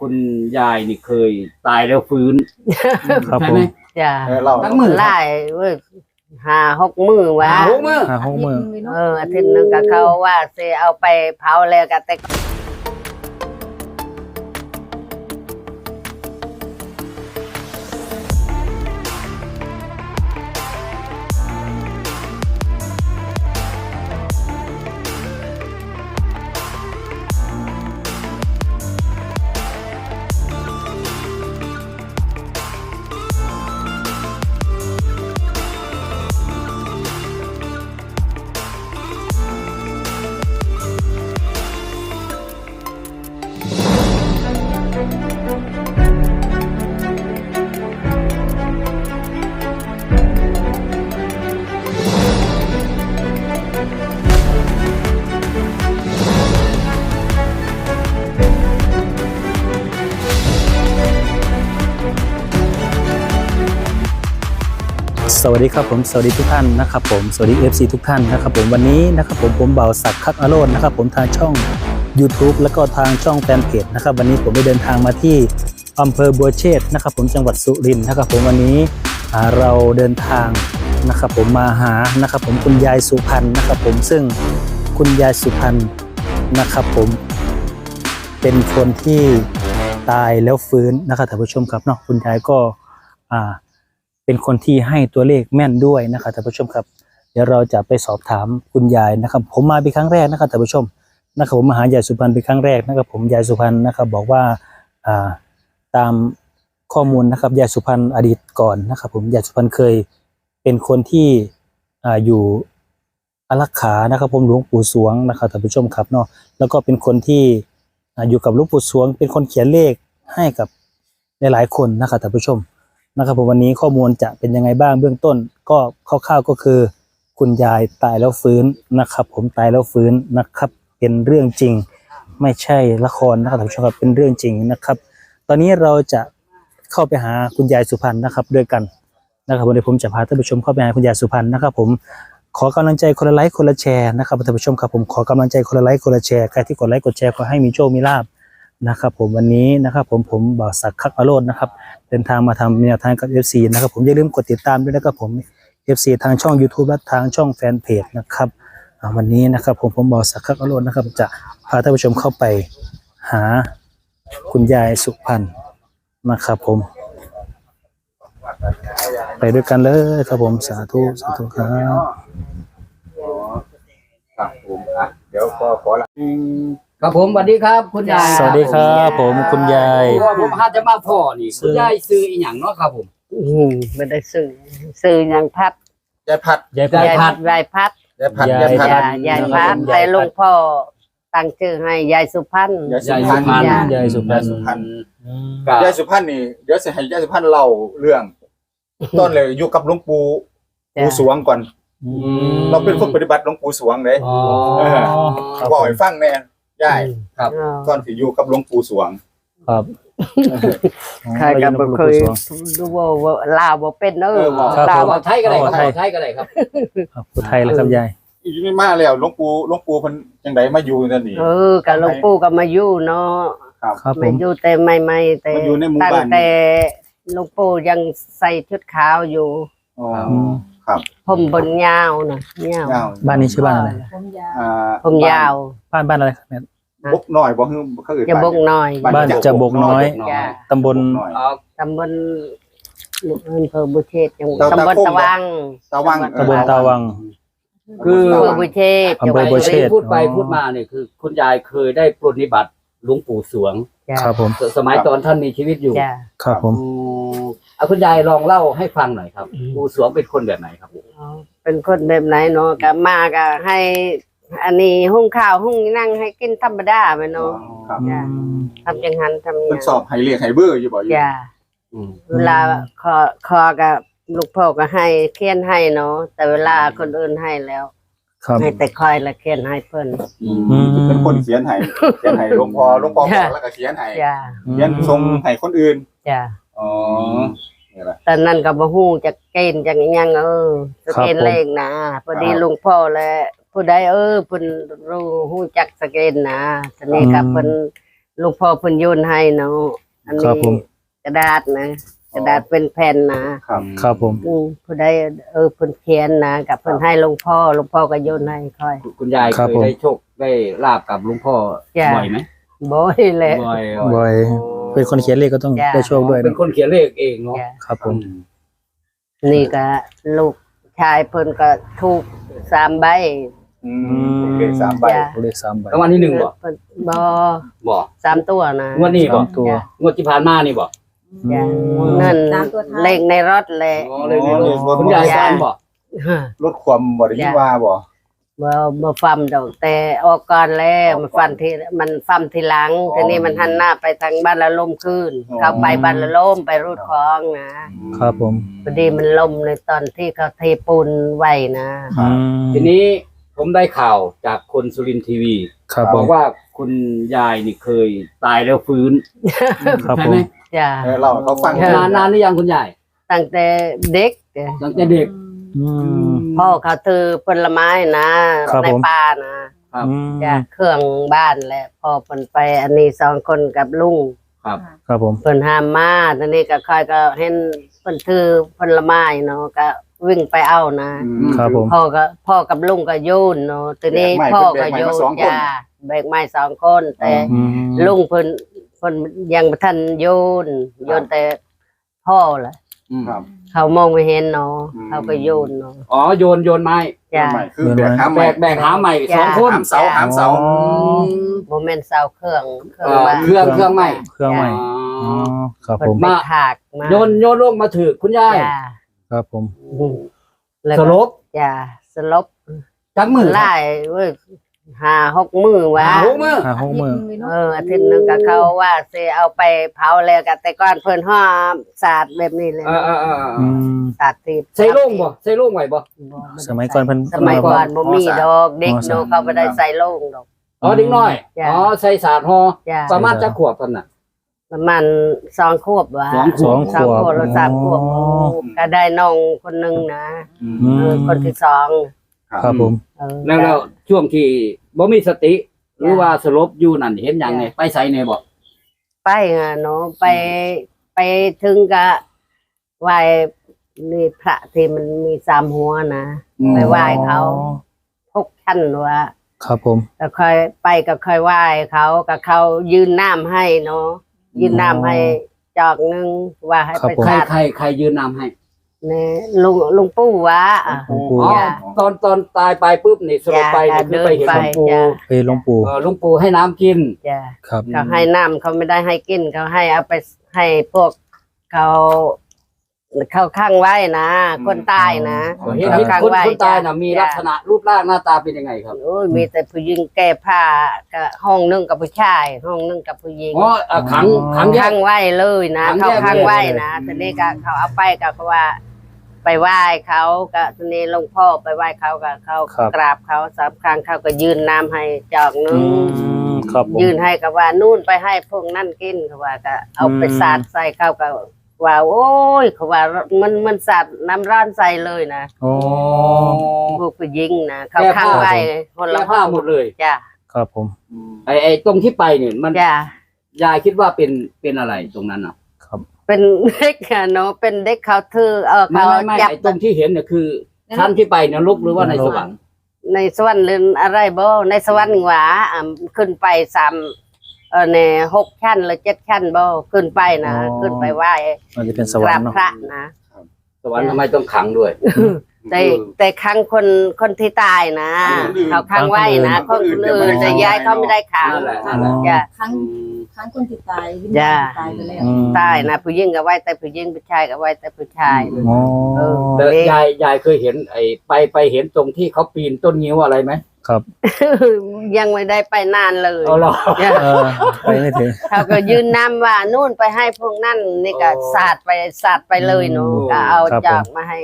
คุณยายนี่เคยตายแล้วฟื้นครับใช่ผไหมมจ้ะเออเล่าทั้งมือไล่เว้ยหาหกมือวะหาหกมือ หาห้องมือ เอออาทิตย์หนึงก็เขาว่าสิเอาไปเผาแล้วก็แต่ สวัสดีครับผมสวัสดีทุกท่านนะครับผมสวัสดี FC ทุกท่านนะครับผมวันนี้นะครับผมผมเบาศักดิ์คักอโรนนะครับผมทางช่อง YouTube แล้วก็ทางช่องแฟนเพจนะครับวันนี้ผมได้เดินทางมาที่อำเภอบัวเชษนะครับผมจังหวัดสุรินทร์นะครับผมวันนี้เราเดินทางนะครับผมมาหานะครับผมคุณยายสุพรรณนะครับผมซึ่งคุณยายสุพรรณนะครับผมเป็นคนที่ตายแล้วฟื้นนะครับท่านผู้ชมครับเนาะคุณยายก็อ่า เป็นคนที่ให้ตัวเลขแม่นด้วยนะครับท่านผู้ชมครับ เดี๋ยวเราจะไปสอบถามคุณยายนะครับ ผมมาเป็นครั้งแรกนะครับท่านผู้ชมนะครับผมมาหายายสุพรรณเป็นครั้งแรกนะครับ ผมยายสุพรรณนะครับบอกว่าอ่าตามข้อมูลนะครับยายสุพรรณอดีตก่อนนะครับ ผมยายสุพรรณเคยเป็นคนที่อ่าอยู่อารักขานะครับ ผมหลวงปู่สวงนะครับท่านผู้ชมครับเนาะแล้วก็เป็นคนที่อ่าอยู่กับหลวงปู่สวง เป็นคนเขียนเลขให้กับหลายๆคนนะครับท่านผู้ชม นะครับผมวันนี้ข้อมูลจะเป็นยังไงบ้างเบื้องต้น ก็คร่าวๆก็คือ คุณยายตายแล้วฟื้นนะครับ ผมตายแล้วฟื้นนะครับ เป็นเรื่องจริง ไม่ใช่ละครนะครับท่านผู้ชมครับเป็นเรื่องจริงนะครับ ตอนนี้เราจะเข้าไปหาคุณยายสุพรรณนะครับ ด้วยกันนะครับวันนี้ผมจะพาท่านผู้ชมเข้าไปหาคุณยายสุพรรณนะครับ ผมขอกำลังใจคนละไลค์คนละแชร์นะครับท่านผู้ชมครับผมขอกำลังใจคนละไลค์คนละแชร์ใครที่กดไลค์กดแชร์ขอให้มีโชคมีลาบ นะครับผมวันนี้นะครับผมผมบ่าวศักดิ์คักอโรจน์นะครับเดินทางมาทำแนวทางกับ FC นะครับผมอย่าลืมกดติดตามด้วยนะครับผม FC ทางช่อง YouTube และทางช่องแฟนเพจนะครับวันนี้นะครับผมผมบอกสักคักอรรถนะครับ จะพาท่านผู้ชมเข้าไปหาคุณยายสุพรรณนะครับผม ไปด้วยกันเลยครับผมสาธุสาธุครับครับผมอะเดี๋ยวขอขอละ ครับผมสวัสดีครับ คุณยายสวัสดีครับผมคุณยายเพราะว่าผมพาจะมาพ่อนี่คุณยายซื้ออีหยังเนาะครับผมอืมไม่ได้ซื้อซื้อหยังพัดยายพัดยายยายพัดยายพัดยายพัดยายยายพัดยายยายพัดแต่หลุงพ่อตั้งชื่อให้ยายสุพรรณยายสุยายพรสุรณพรรณยายสุพรรณยายสุพรรณก็ยายสุพรรณนี่เดี๋ยวจะให้ยายสุพรรณเล่าเรื่อง ต้นเลยอยู่กับหลวงปู่จ้ะปู่สวงก่อนอืมเราเป็นคนปฏิบัติหลวงปู่สวงเลยอ๋อเออครับบอกให้ฟังแน่ ยายครับอ๋อตอนที่อยู่กับหลวงปู่สวง ครับใครก็บ่เคยดูว่าว่าลาวบ่เป็นเด้อเออบอกลาวเอาไทยก็ได้ครับเอาไทยเอาไทยก็ได้ครับ ครับคุณไทยแล้วครับยายอยู่นี่มาแล้วหลวงปู่หลวงปู่เพิ่นจังไดมาอยู่นั่นนี่ เออกับหลวงปู่ก็มาอยู่เนาะ ครับครับผมามอยู่แต่ใหม่ๆแต่มาอยู่ในหมู่ตั้งบ้านนี่แต่หลวงปู่ยังใส่ชุดขาวอยู่ อ๋ออืมครับผมบนยาวนะยาวยาวบ้านนี้ชื่อบ้านอะไร อ่าผมยาวบ้านบ้านอะไรครับเนี่ยบกน้อยบ่คือเขาเอิ้นจะบกน้อยบ้านจะบกน้อยจ้ะตำบลบกน้อยเอาตำบลอำเภอบุเชษจังหวัดตะตำบลตะโคงตะวังตะวังตำบลตาวัง คืออำเภอบุเชษอำเภอบัวเชษพูดไปพูดมาเนี่ยคือ คุณยายเคยได้ปรนนิบัติหลวงปู่สวงจ้ะครับผมสสมัยตอนท่านมีชีวิตอยู่จ้ะครับผมอืมเอาคุณยายลองเล่าให้ฟังหน่อยครับอืมปู่สวงเป็นคนแบบไหนครับอ๋อเป็นคนแบบไหนเนาะก็มาก็ให้ อันนี้หุงข้าวหุงนั่งให้กินธรรมดาไปเนาะครับจ้ะทำจังหันทำเพิ่นยาสอบให้เรียกให้เบอร์อยู่บ่อยู่จ้ะอืมเวลาคอคอกับลูกพ่อก็ให้เขียนให้เนาะแต่เวลาคนอื่นให้แล้ว ครับ ให้แต่คอยละเขียนให้เพิ่น อืมอืม เป็นคนเขียนให้เขียนให้หลวงพ่อหลวงพ่อบอกจ้ะแล้วก็เขียนให้จ้ะเขียนส่งให้คนอื่นจ้ะอ๋อนี่แหละ ตอนนั้นก็บ่ฮู้จะเกณฑ์จังอิหยังเออสเกณฑ์เลขนะพอดีลุงพ่อและ ผู้ใดเออเพิ่นรู้ฮู้จักสเกณฑ์นะทีนี้ก็เพิ่นลูกพ่อเพิ่นโยนให้เนาะอันครันี้บผม กระดาษนะ กระดาษเป็นแผ่นนะครับ ครับผม อืมผู้ใดเออเพิ่นเขียนนะกับเพิ่นให้หลวงพ่อหลวงพ่อก็โยนให้ค่อย คุณยายครับเคยผม ได้โชคได้ลาบกับหลุงพ่อจ้ะ บ่อยไหมบ่อยแหละ บ่อยบ่อยเป็นคนเขียนเลขก็ต้องจ้ะ ได้โชคด้วยเป็นนะคนเขียนเลขเองเนาะจ้ะครับผมนี่ก็ลูกชายเพิ่นก็ถูกสามใบ อืมโอเคสามใบ จ้ะ เลขสามใบรางวัลที่หนึ่งบ่เพิ่นบ่บ่สามตัวนะ งวดนี้บ่สามตัว จ้ะ งวดที่ผ่านมานี่บ่จ้ะอืมนั่นสามตัวท้าย เลขในรถแหละ อ๋อเลยนี่เลยคุณยายฟันบ่ลดความบ่ได้ยินว่าบ่ บ่บ่ฟัมดอกแต่ออกก่อนแล้วมันฟันที่มันฟัมทีหลังทีนี้มันหันหน้าไปทางบ้านละลมขึ้นเข้าไปบ้านละลมไปรูดคลองนะครับผมพอดีมันลมในตอนที่เขาเทปูนไว้นะ อืมทีนี้ ผมได้ข่าวจากคนสุรินทร์ทีวีครับผบอม กว่าคุณยายนี่เคยตายแล้วฟื้นครับใช่ผไหมม จ้ะเออเราให้เขาฟังเออนานนานหรือยังคุณยายตั้งแต่เด็กจ้ะตั้งแต่เด็กอืม พ่อเขาถือผลไม้นะครับในผม ป่านะ ครับ อืมจ้ะเครื่องบ้านแหละพ่อเพิ่นไปอันนี้สองคนกับลุงครับครับผม เพิ่นห้ามมาตอนนี้ก็ค่อยก็เห็นเพิ่นถือผลไม้เนาะก็ วิ่งไปเอานะอืมครับผม พ่อก็พ่อกับลุงก็โยนเนาะทีนี้แบกไม้พ่อแบก็กไม้โยมานสองคน จ้าแบกไม้สองคนแต่ อืม ลุงเพิ่นเพิ่นยังบ่ทันโยนโยนแต่พ่อล่ะอืมครับ เขามองไม่เห็นเนาะอืม เขาก็โยนเนาะอ๋อโยนโยนไม้จ้าใหม่คือแบกหามแบใหม่กแบกหาใหม่จ้ะ สองคนหามเสาหามเสา อ๋อบ่แม่นเสาเครื่องเครื่อเอ่งอบ้านเครื่องเครื่องใหม่เครื่องใหม่อ๋อ๋ออครับเพิ่ผนมไปมาถากมาโยนโยนลงมาถือคุณยาย จ้า ครับผมอืมแล้วสก็ลบจ้าสลบจักมือไล่เว้ยห้าหกมือวะหาหกมือห้าหกมือเอออาทิตย์หนึงก็เขาว่าสิเอาไปเผาแล้วก็แต่ก่อนเพิ่นห้อมสาดแบบนี้เลยเออเออเอออืม สาดที่ใส่โล่งบ่ใส่โล่งไว้บ่ บ่สมัยก่อนเพิ่น สมัยก่อนบ่มีดอกเด็กอ๋อโนเขาบ่ได้ใส่โล่งดอก อ๋อเด็กน้อย จ้ะ อ๋อใส่สาดฮอจ้าประมาณจักขวบกันน่ะ ประมาณสองขวบวะสองขสวอบงสองขขววบบหรือสามขวบอ๋อ ก็ได้น้องคนหนึงนะอืเออมคนที่สองครับผม เออแล้วแล้วช่วงที่บ่มีสติ หรือว่าสลบอยู่นั่นเห็นอย่างไงไปใส่ในบ่ไปอะเนาะไปไปถึงก็ไหว้นี่พระที่มันมีสามหัวนะ ไปไหว้เขา พกชั้นว่าครับผม ก็ค่อยไปก็ค่อยไหว้เขาก็เขายืนน้ำให้เนาะ ยืนน้ำให้จอกหนึงว่าให้ครับไปผมใครสาดใครใครยืนนำให้เนี่ยลุงลุงปู่วะอะ หลวงปู่อ๋อจ้ะตอนตอนตายไปปุ๊บนี่สลบไปนี่คือไปเห็นหลวงปู่จ้ะไปหลวงปู่เออหลวงปู่ให้น้ำกิน จ้ะครับ เขาให้น้ำเขาไม่ได้ให้กินเขาให้เอาไปให้พวกเขา เขาข้างไว้นะคนตายนะอ๋อเห็นเขาเห็นข้างคนไว้คนตายน่ะมีลักษณะรูปร่างหน้าตาเป็นยังไงครับโอ้ยมีแต่ผู้หญิงแก้ผ้าก็ห้องนึงกับผู้ชาย ห้องนึงกับผู้หญิงอ๋อเอ่อขังขังแยข้ากงไว้เลยนะขังแยเขากข้างไว้เลยนะทีนี้ก็เขาเอาไปก็เขาว่า ไปไหว้เขาก็ทีนี้หลวงพ่อไปไหว้เขาก็เขาครับกราบเขาสามครั้งเขาก็ยืนน้ำให้จอกนึอืงมครับผมยืนให้กับว่านู่นไปให้พวกนั่นกินเขาว่าก็เอาไปอืมสาดใส่เขาก็ ว่าโอ้ยเขาว่ามันมันสาดน้ำร้อนใส่เลยนะโอ้พวกผู้หญิงนะเขาแก้ผ้าข้างไว้คนแก้ละผ้าหมดเลยจ้ะครับผม ไอ้ไอ้ตรงที่ไปเนี่ยมันจ้ะยายคิดว่าเป็นเป็นอะไรตรงนั้นอะครับ เป็นเด็กอะเนาะเป็นเด็กเขาถือเออไม่เขาไม่ไม่จับไอ้ตรงที่เห็นเนี่ยคือชั้นที่ไปนรกหรือว่าในสวรรค์ในสวรรค์หรืออะไรบ่ในสวรรค์หวาอะขึ้นไปสาม เออในหกชั้นหรือเจ็ดชั้นบ่ขึ้นไปนะอ๋อ ขึ้นไปไหว้มันจะเป็นสกวรรารบค์เนาะ พระนะสวรรค์ทำไมต้องขังด้วย แต่แต่ครั้งคนคนที่ตายนะคนอื่นเขาค้างไว้นะคคนนอื่นอื่นแต่ยายเขาไม่ได้ค้างนั่นแหละอ๋อจ้ะ ครั้งครั้งคนที่ตายวิญจ้ะญาณตายไปแล้ว อืมตายนะผู้หญิงก็ไหว้แต่ผู้หญิงผู้ชายก็ไหว้แต่ผู้ชายโอ้เออแต่ยายยายเคยเห็นไอ้ไปไปเห็นตรงที่เขาปีนต้นงิ้วอะไรไหม ครับ ยังไม่ได้ไปนานเลยเอาเหรอจ้ะเออไปไม่ถึงเขาก็ยืนนำว่านู่นไปให้พวกนั่นนี่ก็โอ้สาดไปสาดไปเลยเนาะโอ้ก็เอาครับจากมาให้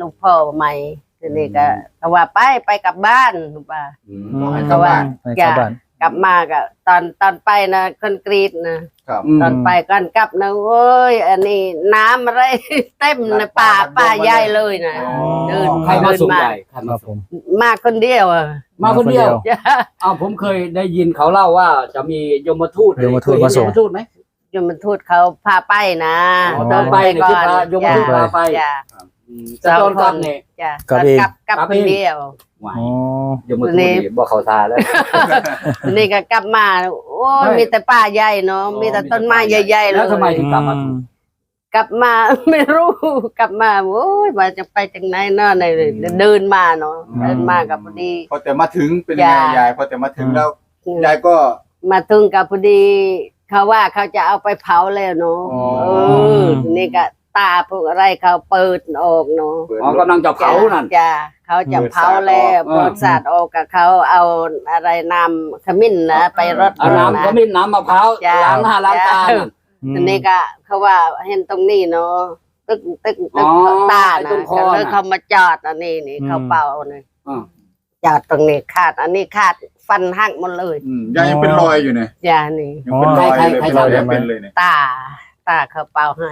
ลูกพ่อใหม่ทีนี้ก็เขาว่าไปไปกลับบ้านลูกป่าอืมอืมให้เข้าบ้านให้เข้าบ้าน กกลับมาก็ตอนตอนไปนะคนกรีดนะครับอืมตอนไปก่อนกลับนะโอ้ยอันนี้น้ำอะไร เต็มในป่าป่าใหญ่เลยนะ อ๋อเดินใครมาส่งเดินใหญ่ใครคมารับผส่งม มาคนเดียวอะ มาคนเดียวมาคนเดียวจ้ะอ้าวผมเคยได้ยินเขาเล่าว่าจะมียมทูตยมทูตเคยเห็นมาส่งยมทูตไหม ยมทูตเขาพาไปนะอ๋อตอนไปเนี่ยคือพายมทูตพาไป จ้ะ อืมแต่ตอนกลับเนี่ยจ้ะกลับเอง กลับกลับกลับคเองนเดียวหวายอ๋อยมทูตนี่บอกเขาทาแล้ว นี่ก็กลับมา โอ้ยไม่ มีแต่ป่าใหญ่เนาะอ๋อมีแต่ต้นไม้ใหญ่ๆเลยแล้วทำไมถึงกลับมาอืมกลับมา ไม่รู้ กลับมา โอ้ยว่าจะไปจากไหนเนาะในเดินมาเนาะเดินมากับพอดี พอแต่มาถึงเป็นยังไงยาย ยายพอแต่มาถึงแล้วยายก็ มาถึงกับพอดี เขาว่าเขาจะเอาไปเผาแล้วเนาะ อ๋อ เออทีนี่ก็ ตาพวกอะไรเขาเปิดออกเนาะเปิดอ๋อกำลังจะเผานั่นจ้ะเขาจะเผาแล้วเปิเปิดดสาสาดดออกกับเขาเอาอะไรนำขมิ้นนะไปรดเอาน้ำก็มีน้ำมะพร้าวจ้ะล้างหน้าล้างตาจ้ะน่ะทีนี้ก็เขาว่าเห็นตรงนี้เนาะตึกตึกตึกอ๋อตาไอ้นะตรงคอก็เลยน่ะเขามาจอดอันนี้นี่อืมเขาเป่าเนี่ยอ่าจอดตรงนี้ขาด อันนี้ขาดฟันหักหมดเลยอืมยายยังเป็นรอยอยู่เนี่ยอย่านี่ยังเป็นรอยใครเลยใครเป็นรอยใครยังเป็นเลยเนี่ยตา ตาเขาเป่าให้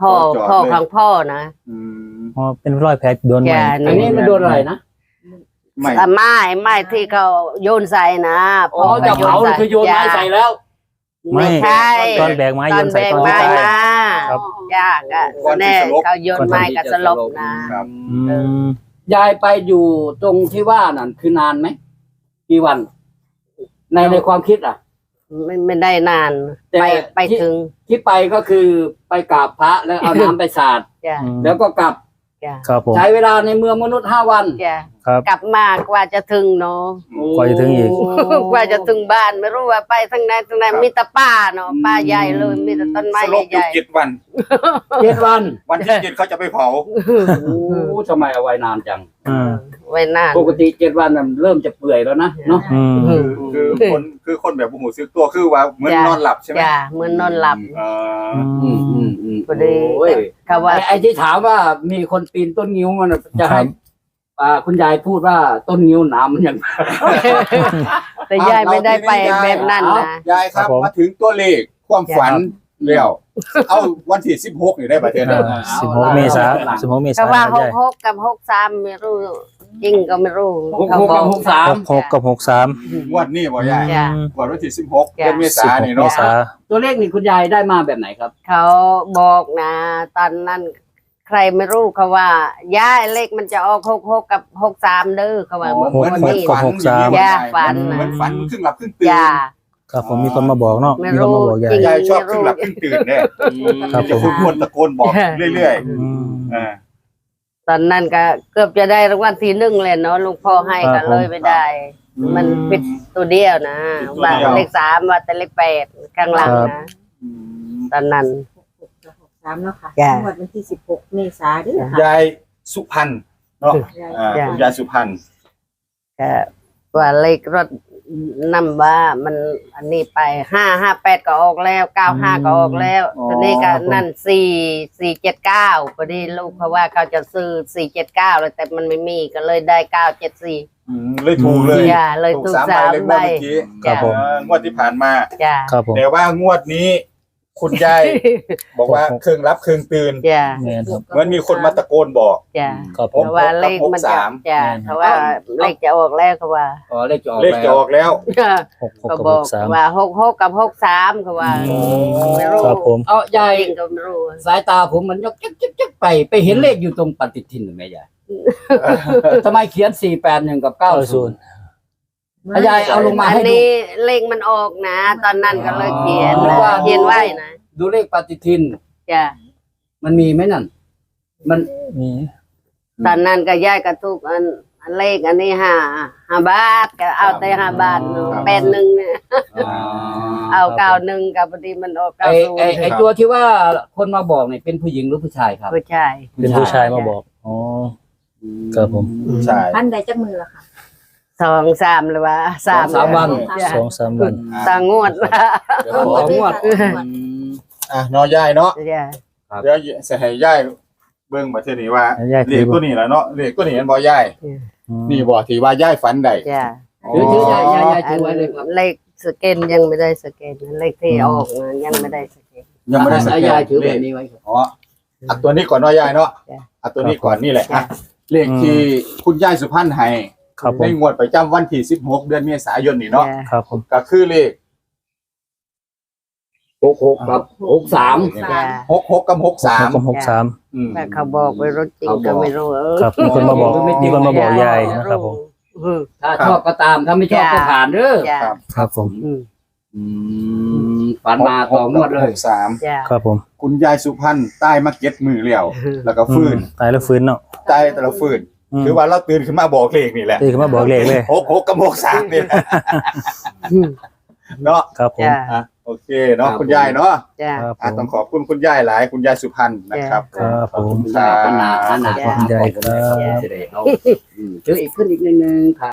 พ่อจอดพ่อเลย ของพ่อนะอืมอ๋อเป็นรอยแผลโดนไหมอย่าอันนี้มันโดนอะไรนะ ไม่อะไม้ไม้ที่เขาโยนใส่นะอ๋อจะเผาเลยคือโยนไม้ใส่แล้ว ไม่ใช่ตอนแบกไม้ตโยอนนแบใส่กตอนไม้ที่ตาย มาครับ ยากอะแน่เขาโยนไม้กับสลบนะครับอืมยายไปอยู่ตรงที่ว่านั่นคือนานไหมกี่วัน ในในความคิดอะ ไม่ไม่ได้นาน แต่ไปไปที่ ถึงที่ไปก็คือไปกราบพระแล้วเอาน้ำไปสาด จ้ะอืมแล้วก็กลับจ้ะครับผม ใช้เวลาในเมืองมนุษย์ห้าวันจ้ะครับ กลับมากว่าจะถึงเนาะ กว่าจะถึงอีก กว่าจะถึงบ้านไม่รู้ว่าไปทางไหนทางไหนมีแต่ป่าเนาะป่าใหญ่เลยมีแต่ต้นไม้สลบอใหยู่ญ่เจ็ดวัน เจ็ดวันวันที่เจ็ดเขาจะไปเผา โอ้ทำไมเอาไว้นานจังอืมๆ ไว้นาน ปกติเจ็ดวันน่ะเริ่มจะเปื่อยแล้วนะเนาะ อืมอืมคือคนคือคนแบบโอ้โหซื้อตัวคือว่าเหมือนจ้ะ นอนหลับใช่ไหมจ้ะเหมือนนอนหลับ เอ่ออืมอืมอืมพอดี โอ้ยเขาว่า ไอ้ไอ้ที่ถามว่ามีคนปีนต้นงิ้วมันน่ะจะให้อ่าคุณยายพูดว่าต้นงิ้วหน้ำมันยัง แต่ยายไม่ได้ไปแบบนั้นนะ ยายครับครับผม มาถึงตัวเลขความฝันแล้วเอาวันที่สิบหกนี่ได้ประเทศนั้นสิบหกเมษาสิบหกเมษาเขาว่าหใช่กหกกับหกสามไม่รู้ จริงก็ไม่รู้หกเขาหกบกัอบกหกสามหกหกกับหกสามงวดนี้บ่ยายจ้ะ งวดวันที่สิบหกจ้ะ เดือนเมสิบษาหกนี่เมเนาะษาตัวเลขนี่คุณยายได้มาแบบไหนครับ เขาบอกนะ ตอนนั้นใครไม่รู้เขาว่าย่าเลขมันจะออกหกหกกับหกสามเด้อเขาว่าอ๋อเมื่อเหมือนวันเหมือนนี้ฝันหกสามย่าฝันนะ เหมือนฝันครึ่งหลับครึ่งตื่น จ้า ครับผมมีคนมาบอกเนาะไม่มีคนรู้มาบอกยายจริงยายชอบครึ่งหลับครึ่งตื่นเนี่ยครับจะพูดพวนตะโกนบอกเรื่อยอืมๆอ่า ตอนนั้นก็เกือบจะได้รางวัลที่หนึ่งเลยเนาะลุงพ่อให้ครัก็บผม เลยไม่ได้มันผิดตัวเดียวนะว่าเลขสามว่าแต่เลขแปดข้างหลังนะอืมตอนนั้น หกกับหกสามเนาะค่ะจ้ะ งวดวันที่สิบหกเมษายนเด้วยค่ะยายสุพรรณเนาะยายอ่าจ้ะคุณยายสุพรรณ ก็ว่าเลขรถ นำว่ามันอันนี้ไปห้าห้าแปดก็ออกแล้วเก้าห้าก็ออกแล้วตอนนี้ก็นั่นสี่สี่เจ็ดเก้าพอดีลูกเขาว่าเขาจะซื้อสี่เจ็ดเก้าเลยแต่มันไม่มีก็เลยได้เก้าเจ็ดสี่อืมเลยถูกเลยจ้าเลยถูกถูกสามใบสามเลยงใบวดเมื่อกี้ครับผม เอองวดที่ผ่านมา จ้าครับผม แต่ว่างวดนี้ คุณยายบอกว่าเครื่องรับเครื่องตื่นจ้าแม่นครับ เหมือนมีคนมาตะโกนบอก จ้าครับผเพม ราะว่าเลขมันจะหกสามจ้าแม่นเพราะว่าเลขจะออกแล้วเขาว่าอ๋อเลขจะออกเลขจะแล้วออกแล้ว หกหกก็กับบหอกกสามว่าหกหกกับหกสามเขาว่าโอ้ไม่รู้ครับผม เอายายจริงก็ไม่รู้สายตาผมมันยกจ๊กจ๊กจ๊กไปไปเห็นเลขอยู่ตรงปฏิทินหรือไม่ยายทำไมเขียนสี่แปดหนึ่งกับเก้าศูนย์ ยายเอาลงมาอันให้ดู นี้เลขมันออกนะ ตอนนั้นก็เลยเขียนนึกว่าเขียนไว้นะดูเลขปฏิทิน จ้ามันมีไหมนั่น มันมีตอนนั้นก็ย้ายกระทุกอันอันเลขอันนี้ห้าห้าบาทก็เอาแต่ห้าบาทเนาะแปดหนึ่งเนี่ยเอาเก้าหนึ่งกับพอดีมันออกไอเก้าศูนไอย์ไอตัวที่ว่าคนมาบอกเนี่ยเป็นผู้หญิงหรือผู้ชายครับ ผู้ชาย เป็นผู้ชายมาบอก อ๋อ ครับผม ใช่ พันใดจักมือละค่ะ สองสามหรือว่าสามสามวันจ้ะสองสามวันต่างงวดเดี๋ยวของวดอะเนอยายเนาะจ้ะครับเดี๋ยวจะให้ยายเบิ่งมาเท่านี้ว่าให้ยายถืเลอขตัวนี้แหละเนาะเลขตัวนี้เห็นบ่ยายอืมนี่บ่ที่ว่ายายฝันได้จ้ะอถือถือยายยายยายถือไว้เลยครับเลขสแกนยังไม่ได้สแกนเลขที่ออกนะยังไม่ได้สแกนยังไม่ได้สแกนยายถือเลแบบขนี้ไว้ครับอ๋ออัดตัวนี้ก่อนเนาะยายเนาะจ้ะอัดตัวนี้ก่อนนี่แหละจ้ะอะเลขที่คุณยายสุพรรณให้ ครับผในมงวดประจำวันที่16เดือนเมษายนนี่เนาะจ้ะครับผมก็คือเลขหกหกกับหกสามจ้ะ66กับหกกับ63หกสามอืมแต่เขาบอกไปรถจริงเขาบก็อกไม่รู้เออครับมีคนมาบอกมีคนมาบอกยายนะครับผมอืมถ้าชอบก็ตามถ้าไม่ชอบก็ผ่านเด้อจ้ะครับ ครับผมอืมอืมฝันมาต่องวดเลย63จ้ะครับผม คุณยายสุพรรณใต้มาเก็ตมือแล้วแล้วก็ฟื้นอืมตายแล้วฟื้นเนาะใต้แต่ละฟื้นม คือว่าเราตื่นขึ้นมาบอกเลขนี่แหละตีขึ้นมาบอกเลขเลยหกหกกับหกสามนี่แหละอืมเนาะครับผมจ้ะอะโอเคเนาะคุณยายเนาะจ้ะครับผอะมต้องขอบคุณคุณยายหลายคุณยายสุพรรณนะครับครับผมขอบคุณครับขนาดขนาดขอบคุณยายครับจะได้เอาอืมถืออีกขึ้นอีกนิดนึงครับ